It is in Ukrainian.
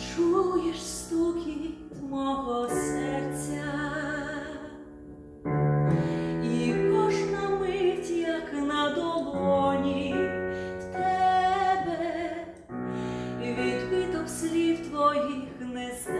чуєш стукіт мого серця, і кожна мить, як на долоні в тебе, відбиток слів твоїх не знає.